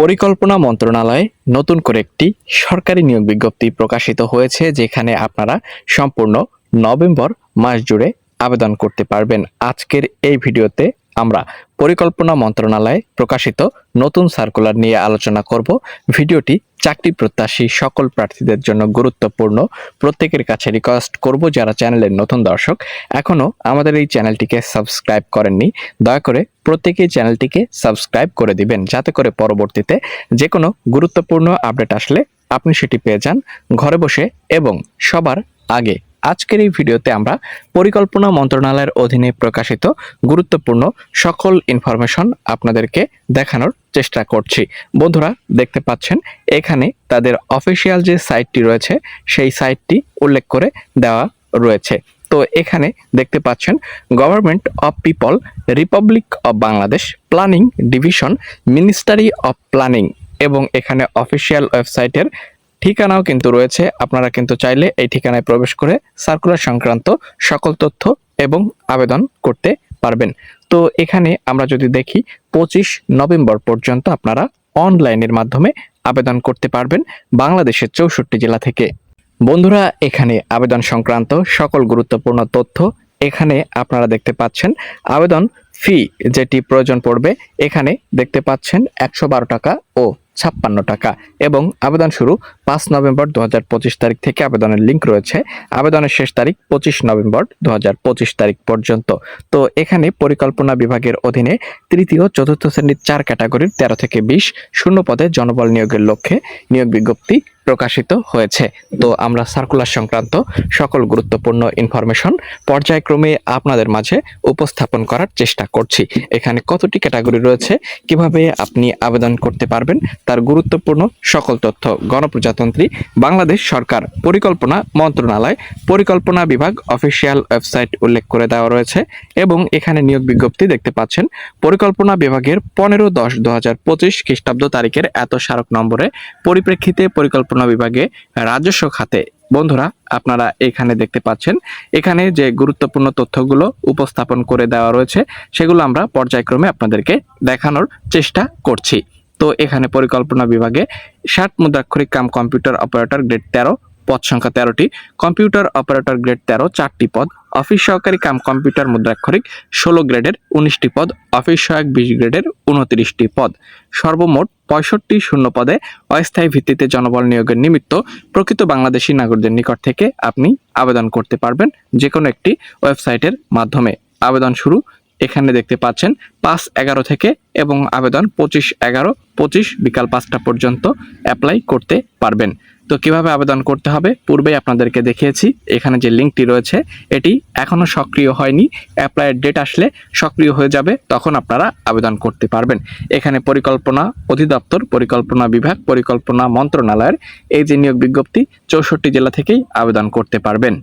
পরিকল্পনা মন্ত্রণালয়ে নতুন করে একটি সরকারি নিয়োগ বিজ্ঞপ্তি প্রকাশিত হয়েছে, যেখানে আপনারা সম্পূর্ণ নভেম্বর মাস জুড়ে আবেদন করতে পারবেন। আজকের এই ভিডিওতে আমরা পরিকল্পনা মন্ত্রণালয়ে প্রকাশিত নতুন সার্কুলার নিয়ে আলোচনা করব। ভিডিওটি চাকরি প্রত্যাশী সকল প্রার্থীদের জন্য গুরুত্বপূর্ণ প্রত্যেকের কাছে রিকোয়েস্ট করব যারা চ্যানেলের নতুন দর্শক। এখনও আমাদের এই চ্যানেলটিকে সাবস্ক্রাইব করেননি, দয়া করে প্রত্যেকেই চ্যানেলটিকে সাবস্ক্রাইব করে দিবেন, যাতে করে পরবর্তীতে যে কোনো গুরুত্বপূর্ণ আপডেট আসলে আপনি সেটি পেয়ে যান ঘরে বসে এবং সবার আগে। আজকের এই ভিডিওতে আমরা পরিকল্পনা মন্ত্রণালয়ের অধীনে প্রকাশিত গুরুত্বপূর্ণ সকল ইনফরমেশন আপনাদেরকে দেখানোর চেষ্টা করছি। বন্ধুরা, দেখতে পাচ্ছেন, এখানে তাদের অফিসিয়াল যে সাইটটি রয়েছে, সেই সাইটটি উল্লেখ করে দেওয়া রয়েছে। তো এখানে দেখতে পাচ্ছেন government of people republic of Bangladesh planning division ministry of planning এবং এখানে অফিসিয়াল ওয়েবসাইটের ঠিকানাও কিন্তু রয়েছে। আপনারা কিন্তু চাইলে এই ঠিকানায় প্রবেশ করে সার্কুলার সংক্রান্ত সকল তথ্য এবং আবেদন করতে পারবেন। তো এখানে আমরা যদি দেখি, পঁচিশ নভেম্বর পর্যন্ত আপনারা অনলাইনের মাধ্যমে আবেদন করতে পারবেন বাংলাদেশের চৌষট্টি জেলা থেকে। বন্ধুরা, এখানে আবেদন সংক্রান্ত সকল গুরুত্বপূর্ণ তথ্য এখানে আপনারা দেখতে পাচ্ছেন। আবেদন ফি যেটি প্রয়োজন পড়বে, এখানে দেখতে পাচ্ছেন একশো বারো টাকা ও ছাপ্পান্ন টাকা। এবং আবেদন শুরু পাঁচ নভেম্বর দুহাজার পঁচিশ তারিখ থেকে আবেদনের লিঙ্ক রয়েছে। আবেদনের শেষ তারিখ পঁচিশ নভেম্বর দু হাজার পঁচিশ তারিখ পর্যন্ত। তো এখানে পরিকল্পনা বিভাগের অধীনে তৃতীয়, চতুর্থ শ্রেণির চার ক্যাটাগরির তেরো থেকে বিশ শূন্য পদে জনবল নিয়োগের লক্ষ্যে নিয়োগ বিজ্ঞপ্তি প্রকাশিত হয়েছে। তো আমরা সার্কুলার সংক্রান্ত সকল গুরুত্বপূর্ণ ইনফরমেশন পর্যায়ক্রমে আপনাদের মাঝে উপস্থাপন করার চেষ্টা করছি। এখানে কতটি ক্যাটাগরি রয়েছে, কীভাবে আপনি আবেদন করতে পারবেন, তার গুরুত্বপূর্ণ সকল তথ্য গণপ্রজাতন্ত্রী বাংলাদেশ সরকার পরিকল্পনা মন্ত্রণালয় পরিকল্পনা বিভাগ অফিসিয়াল ওয়েবসাইট উল্লেখ করে দেওয়া রয়েছে এবং এখানে নিয়োগ বিজ্ঞপ্তি দেখতে পাচ্ছেন, পরিকল্পনা বিভাগের পনেরো দশ দু হাজার পঁচিশ খ্রিস্টাব্দ তারিখের এত স্মারক নম্বরে পরিপ্রেক্ষিতে পরিকল্পনা বিভাগে রাজস্ব খাতে। বন্ধুরা, আপনারা এখানে দেখতে পাচ্ছেন, এখানে যে গুরুত্বপূর্ণ তথ্যগুলো উপস্থাপন করে দেওয়া রয়েছে, সেগুলো আমরা পর্যায়ক্রমে আপনাদেরকে দেখানোর চেষ্টা করছি। তো এখানে পরিকল্পনা বিভাগে ষাট মুদ্রাক্ষরিক কাম কম্পিউটার অপারেটর গ্রেড তেরো, পদ সংখ্যা তেরোটি, কম্পিউটার অপারেটর গ্রেড তেরো, চারটি পদ অফিস সহকারী কাম কম্পিউটার মুদ্রাক্ষরিক ষোলো গ্রেডের উনিশটি পদ, অফিস সহায়ক বিশ গ্রেডের উনত্রিশটি পদ। সর্বমোট পঁয়ষট্টি শূন্য পদে অস্থায়ী ভিত্তিতে জনবল নিয়োগের নিমিত্ত প্রকৃত বাংলাদেশি নাগরিকদের নিকট থেকে আপনি আবেদন করতে পারবেন যে কোনো একটি ওয়েবসাইটের মাধ্যমে। আবেদন শুরু এখানে দেখতে পাচ্ছেন পাঁচ এগারো থেকে এবং আবেদন পঁচিশ এগারো পঁচিশ বিকাল পাঁচটা পর্যন্ত অ্যাপ্লাই করতে পারবেন। তো কীভাবে আবেদন করতে হবে? পূর্বেই আপনাদেরকে দেখিয়েছি। এখানে যে লিঙ্কটি রয়েছে, এটি এখনও সক্রিয় হয়নি। অ্যাপ্লাইয়ের ডেট আসলে সক্রিয় হয়ে যাবে, তখন আপনারা আবেদন করতে পারবেন। এখানে পরিকল্পনা অধিদপ্তর, পরিকল্পনা বিভাগ, পরিকল্পনা মন্ত্রণালয়ের এই যে নিয়োগ বিজ্ঞপ্তি, চৌষট্টি জেলা থেকেই আবেদন করতে পারবেন।